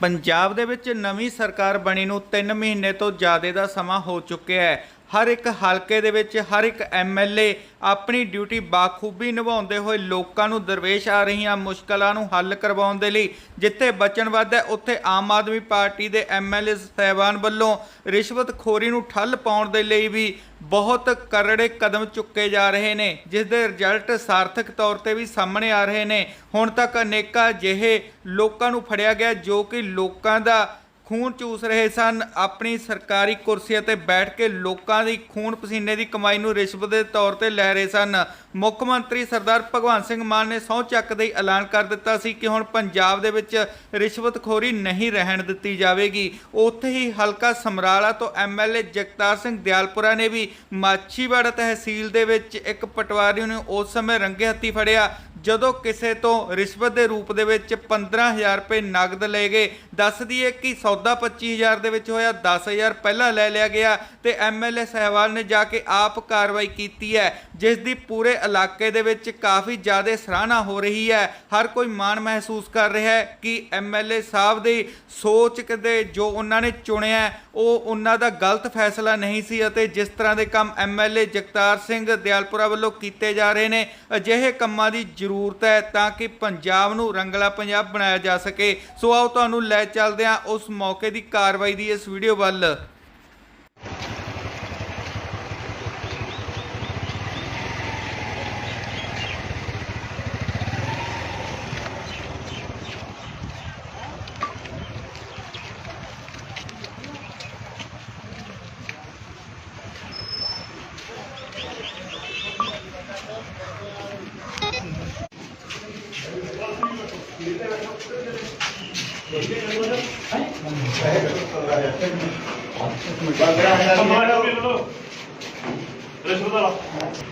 ਪੰਜਾਬ ਦੇ ਵਿੱਚ ਨਵੀਂ ਸਰਕਾਰ ਬਣੀ ਨੂੰ 3 ਮਹੀਨੇ ਤੋਂ ਜ਼ਿਆਦਾ ਦਾ ਸਮਾਂ ਹੋ ਚੁੱਕਿਆ ਹੈ। ਹਰ ਇੱਕ ਹਲਕੇ ਦੇ ਵਿੱਚ ਹਰ ਇੱਕ ਐਮਐਲਏ ਆਪਣੀ ਡਿਊਟੀ ਬਾਖੂਬੀ ਨਿਭਾਉਂਦੇ ਹੋਏ ਲੋਕਾਂ ਨੂੰ ਦਰਵੇਸ਼ ਆ ਰਹੀਆਂ ਮੁਸ਼ਕਲਾਂ ਨੂੰ ਹੱਲ ਕਰਵਾਉਣ ਦੇ ਲਈ ਜਿੱਥੇ ਬਚਨਬੱਧ ਹੈ, ਉੱਥੇ ਆਮ ਆਦਮੀ ਪਾਰਟੀ ਦੇ ਐਮਐਲਏ ਸਹਿਬਾਨ ਵੱਲੋਂ ਰਿਸ਼ਵਤਖੋਰੀ ਨੂੰ ਠੱਲ ਪਾਉਣ ਦੇ ਲਈ ਵੀ ਬਹੁਤ ਕਰੜੇ ਕਦਮ ਚੁੱਕੇ ਜਾ ਰਹੇ ਨੇ, ਜਿਸ ਦੇ ਰਿਜ਼ਲਟ ਸਾਰਥਕ ਤੌਰ ਤੇ ਵੀ ਸਾਹਮਣੇ ਆ ਰਹੇ ਨੇ। ਹੁਣ ਤੱਕ ਅਨੇਕਾਂ ਜਿਹੇ ਲੋਕਾਂ ਨੂੰ ਫੜਿਆ ਗਿਆ ਜੋ ਕਿ ਲੋਕਾਂ ਦਾ ਖੂਨ ਚੂਸ ਰਹੇ ਸਨ। ਆਪਣੀ ਸਰਕਾਰੀ ਕੁਰਸੀਆਂ ਤੇ ਬੈਠ ਕੇ ਲੋਕਾਂ ਦੀ ਖੂਨ ਪਸੀਨੇ ਦੀ ਕਮਾਈ ਨੂੰ ਰਿਸ਼ਵਤ ਦੇ ਤੌਰ ਤੇ ਲੈ ਰਹੇ ਸਨ। ਮੁੱਖ ਮੰਤਰੀ ਸਰਦਾਰ ਭਗਵੰਤ ਸਿੰਘ ਮਾਨ ਨੇ ਸਹੁੰ ਚੱਕਦੇ ਹੀ ਐਲਾਨ ਕਰ ਦਿੱਤਾ ਸੀ ਕਿ ਹੁਣ ਪੰਜਾਬ ਦੇ ਵਿੱਚ ਰਿਸ਼ਵਤਖੋਰੀ ਨਹੀਂ ਰਹਿਣ ਦਿੱਤੀ ਜਾਵੇਗੀ। ਉੱਥੇ ਹੀ ਹਲਕਾ ਸਮਰਾਲਾ ਤੋਂ ਐਮਐਲਏ ਜਗਤਾਰ ਸਿੰਘ ਦਿਆਲਪੁਰਾ ਨੇ ਵੀ ਮਾਛੀਵਾੜਾ ਤਹਿਸੀਲ ਦੇ ਵਿੱਚ ਇੱਕ ਪਟਵਾਰੀ ਨੂੰ ਉਸ ਸਮੇਂ ਰੰਗੇ ਹੱਥੀ ਫੜਿਆ। ਜਦੋਂ ਕਿਸੇ ਤੋਂ ਰਿਸ਼ਵਤ ਦੇ ਰੂਪ ਦੇ ਵਿੱਚ 15000 ਰੁਪਏ ਨਗਦ ਲਏ ਗਏ, ਦੱਸ ਦਈਏ ਕਿ ਸੌਦਾ 25000 ਦੇ ਵਿੱਚ ਹੋਇਆ 10000 ਪਹਿਲਾਂ ਲੈ ਲਿਆ ਗਿਆ ਤੇ ਐਮਐਲਏ ਸਹਿਵਾਲ ਨੇ ਜਾ ਕੇ ਆਪ ਕਾਰਵਾਈ ਕੀਤੀ ਹੈ, ਜਿਸ ਦੀ ਪੂਰੇ ਇਲਾਕੇ ਦੇ ਵਿੱਚ ਕਾਫੀ ਜ਼ਿਆਦਾ ਸਰਾਹਨਾ ਹੋ ਰਹੀ ਹੈ। ਹਰ ਕੋਈ ਮਾਣ ਮਹਿਸੂਸ ਕਰ ਰਿਹਾ ਹੈ ਕਿ ਐਮਐਲਏ ਸਾਹਿਬ ਦੀ ਸੋਚ ਕਦੇ ਜੋ ਉਹਨਾਂ ਨੇ ਚੁਣਿਆ, ਉਹ ਉਹਨਾਂ ਦਾ ਗਲਤ ਫੈਸਲਾ ਨਹੀਂ ਸੀ ਅਤੇ ਜਿਸ ਤਰ੍ਹਾਂ ਦੇ ਕੰਮ ਐਮਐਲਏ ਜਗਤਾਰ ਸਿੰਘ ਦਿਆਲਪੁਰਾ ਵੱਲੋਂ ਕੀਤੇ ਜਾ ਰਹੇ ਨੇ, ਅਜਿਹੇ ਕੰਮਾਂ ਦੀ ਜ਼ਰੂਰਤ ਹੈ ਤਾਂ ਕਿ ਪੰਜਾਬ ਨੂੰ ਰੰਗਲਾ ਪੰਜਾਬ ਬਣਾਇਆ ਜਾ ਸਕੇ। ਸੋ ਆਓ ਤੁਹਾਨੂੰ ਲੈ ਚੱਲਦੇ ਹਾਂ ਉਸ ਮੌਕੇ ਦੀ ਕਾਰਵਾਈ ਦੀ ਇਸ ਵੀਡੀਓ ਵੱਲ।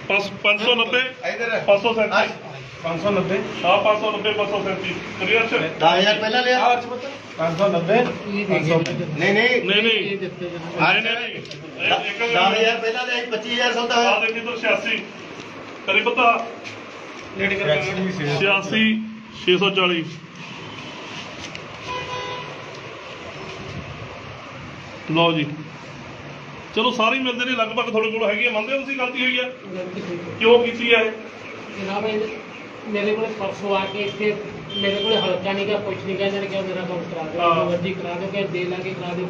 ਪੰਜ- 590 537 590 ਹਾਂ। 590 537 ਕਲੀਅਰ ਚ? 10000 ਪਹਿਲਾਂ ਲਿਆ। 590 ਨਹੀਂ ਨਹੀਂ। ਨਹੀਂ ਨਹੀਂ। ਨਹੀਂ ਨਹੀਂ ਨਹੀਂ। ਇਹ ਇੱਕ 10000 ਪਹਿਲਾਂ ਲਿਆ 25000 ਸੌਦਾ ਆ ਹੋਇਆ। ਦੇਖੀ ਤਾਂ 86 ਕਰੀ ਪਤਾ? 86 640 ਲਓ ਜੀ। ਚਲੋ ਸਾਰੇ ਮਿਲਦੇ ਨੇ ਲਗਭਗ ਤੁਹਾਡੇ ਕੋਲ ਹੈਗੀ ਆ ਮੰਨਦੇ ਹੋ ਤੁਸੀਂ ਗਲਤੀ ਹੋਈ ਹੈ ਕਿਉਂ ਕੀਤੀ ਹੈ? ਜਨਾਬ ਇਹ ਮੇਰੇ ਕੋਲ ਪਰਸੋਂ ਆ ਕੇ ਇੱਥੇ ਮੇਰੇ ਕੋਲ ਹਲਕਾ ਨਹੀਂ ਗਾ ਕੁਛ ਨਹੀਂ ਗਾ ਇਹਨਾਂ ਨੇ ਕਿਹਾ ਮੇਰਾ ਕੰਮ ਕਰਾ ਦਿਓ। ਜੋ ਮਰਜ਼ੀ ਕਰਾ ਦਿਓ ਕਿ ਦੇ ਲਾਂਗੇ ਕਰਾ ਦਿਓ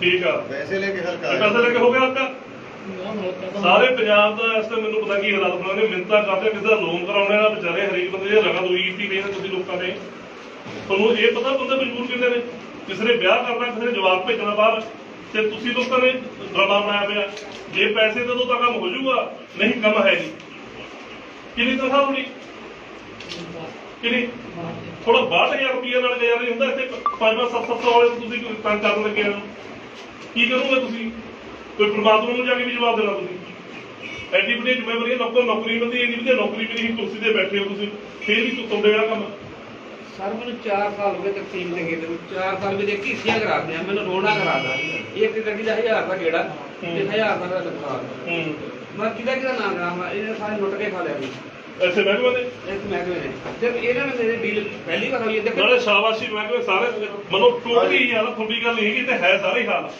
ਠੀਕ ਆ। ਪੈਸੇ ਲੈ ਕੇ ਹਲਕਾ ਪੈਸੇ ਲੈ ਕੇ ਹੋ ਗਿਆ ਹਲਕਾ? ਸਾਰੇ ਪੰਜਾਬ ਦਾ ਇਸ ਤੇ ਮੈਨੂੰ ਪਤਾ ਕੀ ਹਾਲਾਤ ਬਣਾਉਣੇ ਮਿੰਤਾ ਕਰਦੇ ਕਿਸੇ ਦਾ ਲੋਨ ਕਰਾਉਣੇ ਨਾ ਵਿਚਾਰੇ ਹਰੇਕ ਬੰਦੇ ਦੀ ਰਗਤ ਹੋਈ ਕੀਤੀ ਪਈ ਨੇ ਤੁਸੀਂ ਲੋਕਾਂ ਨੇ। ਤੁਹਾਨੂੰ ਇਹ ਪਤਾ ਬੰਦੇ ਮਜਬੂਰ ਕਿੰਨੇ ਨੇ? ਕਿਸੇ ਨੇ ਵਿਆਹ ਕਰਨਾ ਕਿਸੇ ਨੇ ਜਵਾਬ ਭੇਜਣਾ ਬਾਹਰ ਤੇ ਤੁਸੀਂ ਲੋਕਾਂ ਨੇ ਡਰਾਮਾ ਬਣਾਇਆ ਪਿਆ। ਜੇ ਪੈਸੇ ਦੇ ਦੋ ਤਾਂ ਕੰਮ ਹੋ ਜਾਊਗਾ ਨਹੀਂ ਕੰਮ ਹੈ ਨਹੀਂ। ਕਿੰਨੀ ਤਨਖਾਹ ਹੋਣੀ? ਕਿੰਨੀ? ਥੋੜਾ 62000 ਰੁਪਏ ਨਾਲ ਗਿਆ ਨਹੀਂ ਹੁੰਦਾ ਇੱਥੇ 5-5 7-7 ਵਾਲੇ ਤੁਸੀਂ ਤੰਗ ਕਰਨ ਲੱਗੇ ਹੋ। ਕੀ ਕਰੋਗੇ ਤੁਸੀਂ? ਕੋਈ ਪ੍ਰਮਾਤਮਾ ਨੂੰ ਜਾ ਕੇ ਵੀ ਜਵਾਬ ਦੇਣਾ ਤੁਸੀਂ? ਐਡੀ ਵੱਡੀ ਜ਼ਿੰਮੇਵਾਰੀ ਹੈ, ਨੌਕਰੀ ਮਿਲਦੀ ਐਡੀ ਵਧੀਆ ਨੌਕਰੀ ਵੀ ਨਹੀਂ ਕੁਰਸੀ ਤੇ ਬੈਠੇ ਹੋ ਤੁਸੀਂ। ਫੇਰ ਵੀ ਤੁ- ਤੁਹਾਡੇ ਵਾਲਾ ਕੰਮ। ਸਰ ਮੈਨੂੰ 4 ਸਾਲ ਹੋ ਗਏ ਤਕਸੀਮ ਦੇ ਗੇੜੇ ਨੂੰ। 4 ਸਾਲ ਵਿੱਚ ਕੀਸੀਆਂ ਕਰਾ ਦਿਆਂ। ਮੈਨੂੰ ਰੋਣਾ ਕਰਾਦਾ ਇੱਕ ਗੱਡੀ ਦਾ 1000 ਦਾ ਗੇੜਾ ਤੇ 1000 ਦਾ ਨੁਕਸਾਨ। ਹੂੰ। ਮੈਂ ਕਿਹਦਾ ਕਿਹਦਾ ਨਾਮ ਕਰਾਵਾਂ ਇਹਨੇ ਸਾਰੇ ਲੁੱਟ ਕੇ ਖਾ ਲਿਆ ਜੀ ਐਸੇ ਮਹਿਕਮੇ ਦੇ? ਇਸ ਮਹਿਕਮੇ ਨੇ ਜਦ ਇਹਨਾਂ ਨੇ ਮੇਰੇ ਡੀਲ ਪਹਿਲੀ ਵਾਰ ਹੋਈ ਹੈ ਨਾਲੇ ਸ਼ਾਬਾਸ਼ੀ ਮਹਿਕਮੇ ਸਾਰੇ ਮਨੋ ਟੋਟਲੀ ਹਾਲ ਤੁਹਾਡੀ ਗੱਲ ਨਹੀਂ ਹੈਗੀ ਤੇ ਹੈ ਸਾਰੇ ਹਾਲ।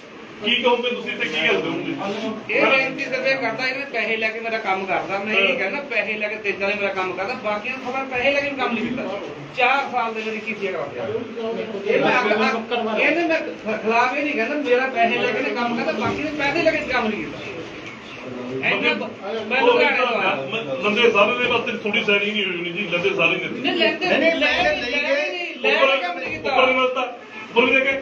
ਕੀ ਕਹੋਗੇ ਤੁਸੀਂ ਤੇ ਕੀ ਗੱਲ ਕਰੋਗੇ? ਇਹ ਬੇਨਤੀ ਕਰਦੇ ਕਰਦਾ ਇਹਨੇ ਪੈਸੇ ਲੈ ਕੇ ਮੇਰਾ ਕੰਮ ਕਰਦਾ। ਮੈਂ ਇਹ ਕਹਿੰਦਾ ਪੈਸੇ ਲੈ ਕੇ ਤੇਜ਼ਾਂ ਨੇ ਮੇਰਾ ਕੰਮ ਕਰਦਾ। ਬਾਕੀਆਂ ਨੂੰ ਖਬਰ ਪੈਸੇ ਲੈ ਕੇ ਕੰਮ ਨਹੀਂ ਕੀਤਾ। 4 ਸਾਲ ਦੇ ਮੇਰੀ ਕੀਤੀਆਂ ਕਰਾ ਦਿਆ ਇਹ ਮੈਂ ਇਹਨੇ ਮੈਂ ਖਿਲਾਫ ਇਹ ਨਹੀਂ ਕਹਿੰਦਾ ਮੇਰਾ ਪੈਸੇ ਲੈ ਕੇ ਕੰਮ ਕਰਦਾ ਬਾਕੀ ਨੇ ਪੈਸੇ ਲੈ ਕੇ ਕੰਮ ਨਹੀਂ ਕੀਤਾ। ਲੰਦੇ ਸਾਰੇ ਦੇ ਵਾਸਤੇ ਥੋੜੀ ਸੈਣੀ ਨਹੀਂ ਹੋਈ ਹੋਣੀ ਜੀ ਲੰਦੇ ਸਾਰੇ ਨੇ ਨਹੀਂ ਲੈਂਦੇ ਨਹੀਂ, ਲੈ ਕੇ ਨਹੀਂ ਲੈ ਕੇ ਕੰਮ ਨਹੀਂ ਕੀਤਾ। ਉੱਪਰ ਦੇ ਕੇ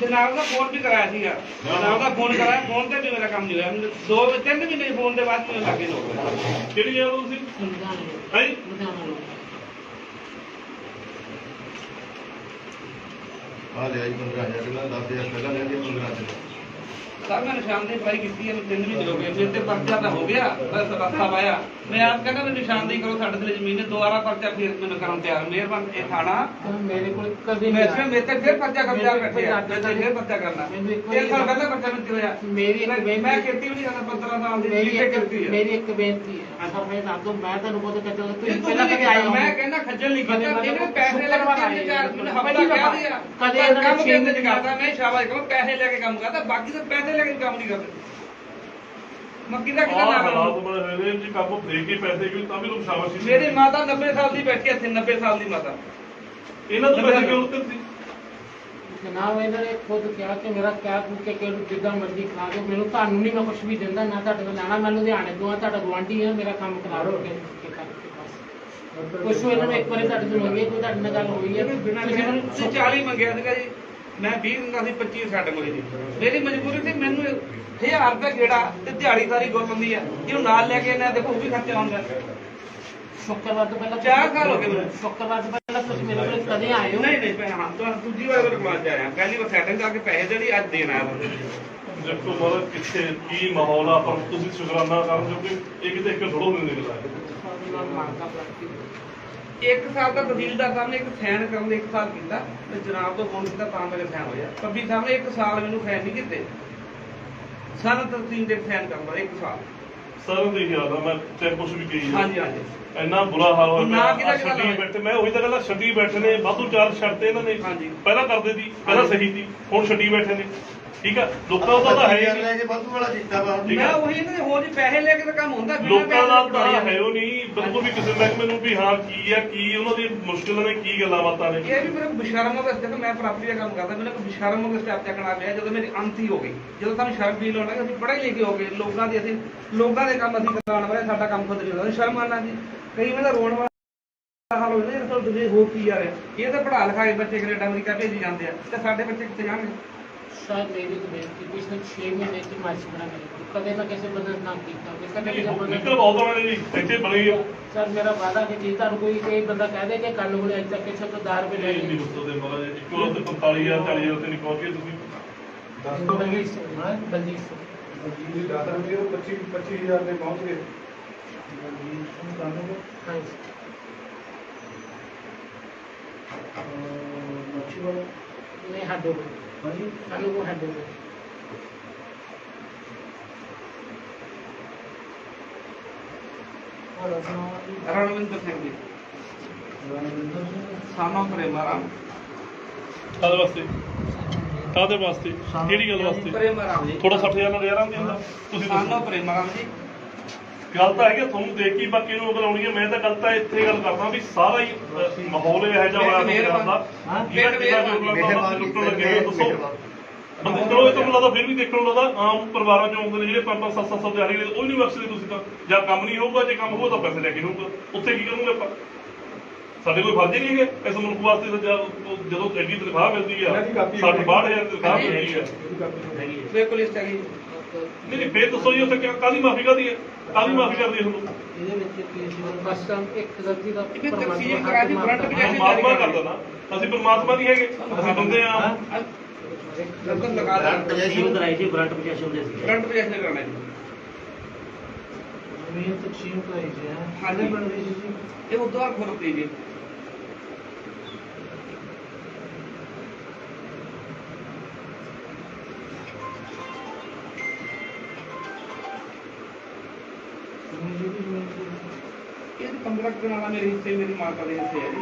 ਜਨਾਬ ਦਾ ਫੋਨ ਵੀ ਕਰਾਇਆ ਸੀਗਾ। ਜਨਾਬ ਦਾ ਫੋਨ ਕਰਾਇਆ ਫੋਨ ਤੇ ਵੀ ਮੇਰਾ ਕੰਮ ਨਹੀਂ ਹੋਇਆ। ਦੋ ਤਿੰਨ ਮਹੀਨੇ ਫੋਨ ਦੇ ਬਾਅਦ ਮੈਨੂੰ ਲੱਗੇ ਲੋਕ ਕਿਹੜੀ ਜਗ੍ਹਾ ਤੋਂ ਤੁਸੀਂ? ਹੈ ਆ ਲਿਆ ਜੀ 15000 ਪਹਿਲਾਂ 10000 ਪਹਿਲਾਂ ਲਿਆ ਜੀ 15000 ਸਰ ਮੈਂ ਨਿਸ਼ਾਨ ਤੇ ਅਪਲਾਈ ਕੀਤੀ ਹੈ ਤਿੰਨ ਮਹੀਨੇ ਹੋ ਗਏ। ਮੇਰੇ ਤੇ ਪਰਚਾ ਤਾਂ ਹੋ ਗਿਆ ਬਸ ਰਸਤਾ ਪਾਇਆ। ਮੈਂ ਆਪ ਕਹਿੰਦਾ ਮੈਨੂੰ ਨਿਸ਼ਾਨਦੇਹੀ ਕਰੋ ਸਾਡੇ ਤੇ ਜ਼ਮੀਨ ਨੇ ਦੁਬਾਰਾ ਪਰਚਾ ਫੇਰ ਮੈਨੂੰ ਕਰਨ ਤਿਆਰ। ਮਿਹਰਬਾਨ ਇਹ ਥਾਣਾ। ਮੇਰੇ ਕੋਲ ਕਦੇ ਮੈਂ ਨਹੀਂ ਸਿਰ ਮੇਰੇ ਤੇ ਫਿਰ ਪਰਚਾ ਕਬਜ਼ਾ ਮੇਰੇ ਬੈਠੇ ਆ। ਕੋਲ ਮੈਂ ਤੇ ਫਿਰ ਪਰਚਾ ਕਰਨਾ। ਤਿੰਨ ਸਾਲ ਪਹਿਲਾਂ ਪਰਚਾ ਮਿੱਤੀ ਹੋਇਆ। ਮੇਰੀ ਮੈਂ- ਮੈਂ ਖੇਤੀ ਵੀ ਨਹੀਂ ਕਰਦਾ 15 ਸਾਲ ਦੀ ਮੇਰੀ ਇੱਕ ਮੇਰੀ ਇੱਕ ਬੇਨਤੀ ਹੈ। ਸਰ ਮੈਂ ਦੱਸ ਦੂੰ ਮੈਂ ਤੁਹਾਨੂੰ ਬਹੁਤ ਇਹ ਤੁਸੀਂ ਤੂੰ ਪਹਿਲਾਂ ਨਹੀਂ ਕਦੇ ਆਏ ਮੈਂ ਕਹਿੰਦਾ ਖੱਜਲ ਨਹੀਂ ਕੀਤਾ। ਮੈਂ ਇਹਨੇ ਪੈਸੇ ਲੈ ਸ਼ੁੱਕਰਵਾਰ ਕੇ ਮੈਨੂੰ ਕਦੇ ਇਹਨਾਂ ਨੇ ਛੇ ਕਰਦਾ ਮੈਂ ਸ਼ਾਬਾਸ਼ ਕਹਾਂ ਪੈਸੇ ਲੈ ਕੇ ਕੰਮ ਕਰਦਾ। ਬਾਕੀ ਤਾਂ ਪੈਸੇ ਲੈ ਕੇ ਕੰਮ ਨਹੀਂ ਕਰਦੇ। ਮੱਕੀ ਦਾ ਕਿਹਦਾ ਆਹ ਨਾਮ ਹਾਲਾਤ ਹੈ ਬਣੇ ਹੋਏ ਨੇ ਜੀ ਕੰਮ ਦੇ ਕੇ ਪੈਸੇ ਕਿਉਂ ਤਾਂ ਵੀ ਲੋਕ ਸ਼ਾਬਾਸ਼ੀ ਮੇਰੀ ਮਾਤਾ 90 ਸਾਲ ਦੀ ਬੈਠੀ ਇੱਥੇ 90 ਸਾਲ ਦੀ ਮਾਤਾ। ਇਹਨਾਂ ਤੋਂ ਪੈਸੇ ਕਿਉਂ ਉੱਤੇ ਸੀ? ਜਨਾਬ ਇਹਨਾਂ ਨੇ ਖੁਦ ਕਿਹਾ ਕਿ ਮੇਰਾ ਕਹਿ ਕੂ ਕੇ ਕਿ ਜਿੱਦਾਂ ਮਰਜ਼ੀ ਖਾ ਦਿਓ ਮੈਨੂੰ ਤੁਹਾਨੂੰ ਨਹੀਂ ਮੈਂ ਕੁਝ ਵੀ ਦਿੰਦਾ ਨਾ ਤੁਹਾਡੇ ਕੋਲ ਲੈਣਾ ਮੈਂ ਲੁਧਿਆਣੇ ਤੋਂ ਆ ਤੁਹਾਡਾ ਗਵਾਂਢੀ ਆ ਮੇਰਾ ਕੰਮ ਕਰਾ ਦਿਓ ਕਿ ਕੁਛ ਇਹਨਾਂ ਨੂੰ ਇੱਕ ਵਾਰੀ ਤੁਹਾਡੇ ਤੋਂ ਮੰਗੀ ਹੈ, ਕੋਈ ਤੁਹਾਡੇ ਨਾਲ ਗੱਲ ਹੋਈ ਹੈ। ਤੁਸੀਂ 40 ਮੰਗਿਆ ਸੀਗਾ ਜੀ। ਮੈਂ 20 ਦਿੰਦਾ ਸੀ 25 ਸਾਡੇ ਕੋਲੇ ਜੀ ਮੇਰੀ ਮਜਬੂਰੀ ਸੀ ਮੈਨੂੰ 1000 ਰੁਪਏ ਗੇੜਾ ਤੇ ਦਿਹਾੜੀ ਸਾਰੀ ਗੁੱਲ ਹੁੰਦੀ ਆ। ਇਹਨੂੰ ਨਾਲ ਲੈ ਕੇ ਇਹਨਾਂ ਦੇਖੋ ਉਹ ਵੀ ਖਰਚਾ ਆਉਂਦਾ। ਸ਼ੁੱਕਰਵਾਰ ਤੋਂ ਪਹਿਲਾਂ ਚਾਰ ਸਾਲ ਹੋ ਗਏ ਮੈਨੂੰ। ਸ਼ੁੱਕਰਵਾਰ ਤੋਂ ਪਹਿਲਾਂ ਤੁਸੀਂ ਮੇਰੇ ਕੋਲ ਕਦੇ ਆਏ ਹੋ। ਨਹੀਂ ਨਹੀਂ ਮੈਂ ਹਾਂ ਤੁਹਾਨੂੰ ਦੂਜੀ ਵਾਰ ਮੇਰੇ ਕੋਲ ਆਇਆ ਪਹਿਲੀ ਵਾਰ ਸੈਟਿੰਗ ਕਰਕੇ ਪੈਸੇ ਦੇਣੀ ਅੱਜ ਦੇਣ ਨੂੰ। ਦੇਖੋ ਮਤਲਬ ਕਿੱਥੇ ਕੀ ਮਾਹੌਲ ਆ ਪਰ ਤੁਸੀਂ ਸ਼ੁਕਰਾਨਾ ਕਰਨ ਜੋ ਕਿ ਇਹ ਕਿਤੇ ਇੱਕ ਥੋੜੋ ਨਹੀਂ ਨਿਕਲਦਾ ਸਾਡੇ ਨਾਲ ਮਾਰਕਾ ਪ੍ਰਾਪਤੀ ਇੱਕ ਸਾਲ ਦਾ ਤਹਿਸੀਲਦਾਰ ਸਾਹਿਬ ਨੇ ਇੱਕ ਸਾਈਨ ਕਰਨ ਦੇ ਇੱਕ ਸਾਲ ਕੀਤਾ ਤੇ ਜਨਾਬ ਤੋਂ ਫੋਨ ਕੀਤਾ ਤਾਂ ਮੇਰੇ ਸਾਈਨ ਹੋਇਆ ਪੱਬੀ ਸਾਹਿਬ ਨੇ ਇੱਕ ਸਾਲ ਮੈਨੂੰ ਸਾਈਨ ਨਹੀਂ ਕੀਤੇ ਸਨ ਤਹਿਸੀਲ ਦੇ ਸਾਈਨ ਕਰਨ ਦਾ ਇੱਕ ਸਾਲ ਸਰ ਦੀ ਯਾਦ ਆ ਮੈਂ ਤੇ ਕੁਝ ਵੀ ਕਹੀ ਹਾਂਜੀ ਹਾਂਜੀ ਇੰਨਾ ਬੁਰਾ ਹਾਲ ਹੋਇਆ ਪਿਆ। ਛੱਡੀ? ਬੈਠੇ ਮੈਂ ਉਹੀ ਤਾਂ ਕਹਿੰਦਾ ਛੱਡੀ ਬੈਠੇ ਨੇ ਵਾਧੂ ਚਾਰ ਛੱਡਤੇ ਇਹਨਾਂ ਨੇ ਹਾਂਜੀ। ਪਹਿਲਾਂ ਕਰਦੇ ਸੀ ਪਹਿਲਾਂ। ਸਹੀ ਸੀ ਹੁਣ ਛੱਡੀ ਬੈਠੇ ਨੇ ਠੀਕ ਆ ਲੋਕਾਂ ਦਾ ਤਾਂ ਹੈ ਹੀ ਲੈ ਨਹੀਂ। ਕੇ ਵਾਧੂ ਵਾਲਾ ਦਿੱਤਾ ਵਾ ਠੀਕ ਮੈਂ ਆ। ਉਹੀ ਇਹਨਾਂ ਦੇ ਹੋਰ ਜੀ ਪੈਸੇ ਲੈ ਕੇ ਤਾਂ ਕੰਮ ਹੁੰਦਾ ਬਿਨਾਂ ਲੋਕਾਂ ਦਾ ਤੋਂ ਹੈ ਉਹ ਨਹੀਂ ਬਿਲਕੁਲ ਵੀ ਕਿਸੇ ਮਹਿਕਮੇ ਨੂੰ ਵੀ ਹਾਂ ਕੀ ਆ ਕੀ ਉਹਨਾਂ ਦੀ ਮੁਸ਼ਕਿਲਾਂ ਨੇ ਕੀ ਗੱਲਾਂ ਬਾਤਾਂ ਨੇ। ਇਹ ਵੀ ਮੇਰੇ ਬਿਸ਼ਰਮ ਦੇ ਸਟੈਪ ਮੈਂ ਪ੍ਰਾਪਰਟੀ ਦਾ ਕੰਮ ਕਰਦਾ ਮੈਨੂੰ ਇੱਕ ਬਿਸ਼ਰਮ ਦੇ ਸਟੈਪ ਚੱਕਣਾ ਪਿਆ ਜਦੋਂ ਮੇਰੀ ਅੰਤ ਹੀ ਹੋ ਗਈ। ਜਦੋਂ ਸਾਨੂੰ ਸ਼ਰਮ ਫੀਲ ਹੋਣਾ ਕਿ ਅਸੀਂ ਪੜ੍ਹੇ ਲਿਖੇ ਹੋ ਗਏ ਲੋਕਾਂ ਦੀ ਅਸੀਂ ਲੋਕਾਂ ਦੇ ਕੰਮ ਅਸੀਂ ਕਰਾਉਣ ਵਾਲੇ ਸਾਡਾ ਕੰਮ ਖੁਦ ਨਹੀਂ ਹੁੰਦਾ। ਸ਼ਰਮ ਆਣਾ ਜੀ। ਕਈ ਵਾਰ ਤਾਂ ਰੋਣ ਵਾਲਾ ਹਾਲ ਹੋ ਜਾਂਦਾ ਇਹ ਤਾਂ ਤੁਸੀਂ ਹੋ ਕੀ ਯਾਰ ਇਹ ਤਾਂ ਪੜ੍ਹਾ ਲਿਖਾ ਕੇ ਬੱਚੇ ਕੈਨੇਡਾ ਅਮਰੀਕਾ ਭੇਜੀ ਜਾਂਦੇ ਆ ਤੇ ਸਾਡੇ ਬੱਚੇ ਕਿੱਥੇ ਜਾਣਗੇ? ਸ਼ਾਇਦ ਮੇਰੀ ਤੋਂ ਬੇਨਤੀ ਪਿਛਲੇ 6 ਮਹੀਨੇ ਚ ਮਾਰਚ ਬਣਾ ਮੇਰੇ ਕੋਲ ਕਦੇ ਨਾ ਕਿਸੇ ਬੰਦੇ ਨਾ ਕੀਤਾ ਹੋਵੇ, ਕਦੇ ਕਿਸੇ ਬੰਦੇ ਨਿਕਲ ਬਹੁਤ ਆਉਣੇ ਜੀ ਇੱਥੇ ਬਣੀ ਆ। ਸਰ ਮੇਰਾ ਵਾਦਾ ਕਿ ਜੇ ਤੁਹਾਨੂੰ ਕੋਈ ਕੋਈ ਬੰਦਾ ਕਹਿ ਦੇ ਕਿ ਕੱਲ ਨੂੰ ਅਜੇ ਤੱਕ ਕਿਸੇ ਤੋਂ 10 ਰੁਪਏ ਲੈ ਨਹੀਂ ਦੱਸੋ ਦੇ ਮਗਾ ਜੀ ਇੱਕੋ ਤੇ 45000 40000 ਤੇ ਨਹੀਂ ਪਹੁੰਚ ਗਏ ਤੁਸੀਂ। ਬਲਜੀਤ ਸਿੰਘ ਹਾਂ ਬਲਜੀਤ ਸਿੰਘ। ਜੀ ਦਾਦਾ ਵੀ 25 25000 ਦੇ ਪਹੁੰਚ ਗਏ। ਹਾਂਜੀ। ਮੱਛੀ ਵਾਲਾ ਨਹੀਂ ਹੱਡੋ ਰਣਵਿੰਦਰ ਸਿੰਘ ਜੀ ਸਾਨੋ ਪ੍ਰੇਮਾ ਰਾਮ ਕਾਦੇ ਵਾਸਤੇ? ਕਾਦੇ ਵਾਸਤੇ? ਕਿਹੜੀ ਗੱਲ ਵਾਸਤੇ? ਪ੍ਰੇਮਾ ਰਾਮ ਜੀ। ਥੋੜਾ 60000 ਨਾਲ ਨਜ਼ਾਰਾ ਨਹੀਂ ਹੁੰਦਾ। ਤੁਸੀਂ ਸਾਨੋ ਪ੍ਰੇਮਾ ਰਾਮ ਜੀ। ਗੱਲ ਤਾਂ ਹੈ ਕਿ ਤੁਹਾਨੂੰ ਦੇਖ ਕੇ ਹੀ ਬਾਕੀ ਨੂੰ ਆਉਣੀ ਹੈ ਮੈਂ ਤਾਂ ਗੱਲ ਤਾਂ ਇੱਥੇ ਗੱਲ ਕਰਦਾ ਵੀ ਸਾਰਾ ਹੀ ਮਾਹੌਲ ਇਹ ਜਿਹਾ ਹੋਇਆ ਪੰਜਾਬ ਦਾ। ਹਾਂ। ਜਿਹੜਾ ਜਿਹੜਾ ਲੁੱਟਣ ਲੱਗੇ ਹੋਏ ਦੱਸੋ। ਬੰਦੇ ਚਲੋ ਇਹ ਤਾਂ ਲੱਗਦਾ ਫਿਰ ਵੀ ਦੇਖਣ ਨੂੰ ਲੱਗਦਾ ਆਮ ਪਰਿਵਾਰਾਂ ਚੋਂ ਆਉਂਦੇ ਨੇ ਜਿਹੜੇ ਪੰਜ ਪੰਜ ਸੱਤ ਸੱਤ ਸੌ ਦਿਹਾੜੀ ਦੇ ਉਹ ਨਹੀਂ ਬਖਸ਼ਦੇ ਤੁਸੀਂ ਤਾਂ ਜਾਂ ਕੰਮ ਨਹੀਂ ਹੋਊਗਾ ਜੇ ਕੰਮ ਹੋਊਗਾ ਤਾਂ ਪੈਸੇ ਲੈ ਕੇ ਹੋਊਗਾ। ਉੱਥੇ ਕੀ ਕਰੂਗੇ ਆਪਾਂ? ਸਾਡੇ ਕੋਈ ਫਰਜ਼ ਹੀ ਨਹੀਂ ਹੈ ਇਸ ਮੁਲਕ ਵਾਸਤੇ ਜਦ- ਐਡੀ ਤਨਖਾਹ ਮਿਲਦੀ ਆ ਇਹਨਾਂ ਦੀ ਕਾਪੀ 60 62000 ਦੀ ਤਨਖਾਹ ਮਿਲਦੀ ਆ। ਬਿਲਕੁਲ ਇਸ ਤਰ੍ਹਾਂ ਹੀ। ਨਹੀਂ ਨਹੀਂ ਫੇਰ ਦੱਸੋ ਜੀ ਉੱਥੇ ਕਿਆ ਕਾਹਦੀ ਮਾਫੀ ਕਾਹਦੀ ਹੈ? ਕਾਹਦੀ ਮਾਫੀ ਕਰਦੀ ਹੈ ਤੁਹਾਨੂੰ? ਇਹਦੇ ਵਿੱਚ ਕੀ ਸੀ ਬਸ ਤਾਂ ਇੱਕ ਗਲਤੀ ਦਾ ਇਹ ਤਕਸੀਰ ਕਰਾ ਦੀ ਪਰਮਾਤਮਾ ਕਰਦਾ ਨਾ। ਅਸੀਂ ਪਰਮਾਤਮਾ ਨਹੀਂ ਹੈਗੇ। ਅਸੀਂ ਬੰਦੇ ਆ ਲੱਕੜ ਲਗਾ ਦੇ ਸੀ ਬ੍ਰੰਟ ਦੇ ਸੀ। ਕਰਨਾ ਜੀ ਕਰਾਈ ਸੀ ਹਾਂ। ਹਾਂਜੀ। ਬਣ ਰਹੀ ਸੀ ਜੀ? ਇਹ ਉਦੋਂ ਖੁਰਪੀ ਜੀ। ਤਾਂ 15 ਕੁ ਦਿਨਾਂ ਦਾ ਮੇਰੇ ਹਿੱਸੇ ਮੇਰੀ ਮਾਤਾ ਦੇ ਹਿੱਸੇ ਹੈ ਜੀ।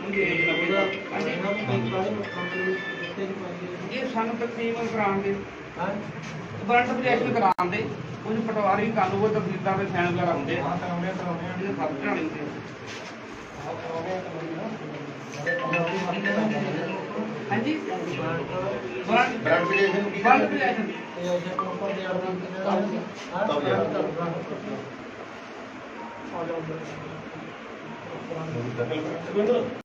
ਮੁੰਡੇ ਹਾਂਜੀ। ਇਹਨਾਂ ਨੂੰ ਇਹ। ਸਾਨੂੰ ਤਕਸੀਮ ਕਰਾਉਣ ਦੇ। ਹਾਂ? ਬਰੰਟ ਪੋਜੀਸ਼ਨ ਕਰਾਉਣ ਦੇ। ਉਹਨੂੰ ਪਟਵਾਰੀ ਕਾਨੂੰ ਕੋਈ ਤਸਦੀਦਾਰ ਦੇ ਸਾਈਨ ਵਗੈਰਾ ਹੁੰਦੇ ਆ। ਕਰਾਉਣੇ ਕਰਾਉਣੇ ਇਹਦੇ ਸੱਤ ਝਾਣੇ ਹੁੰਦੇ ਹਾਂਜੀ ਬਰੰਟ ਬ੍ਰਾਂਡ ਪਜੈਸ਼ਨ ਕੀ ਬਰੰਟ ਪੋਜੀਸ਼ਨ ਇਹ ਅਜੇ ਕੋਲ ਪਰ ਦੇ ਆਰਡਰ ਹਾਂ ਤਬ ਯਾਰ। ਆਰਡਰ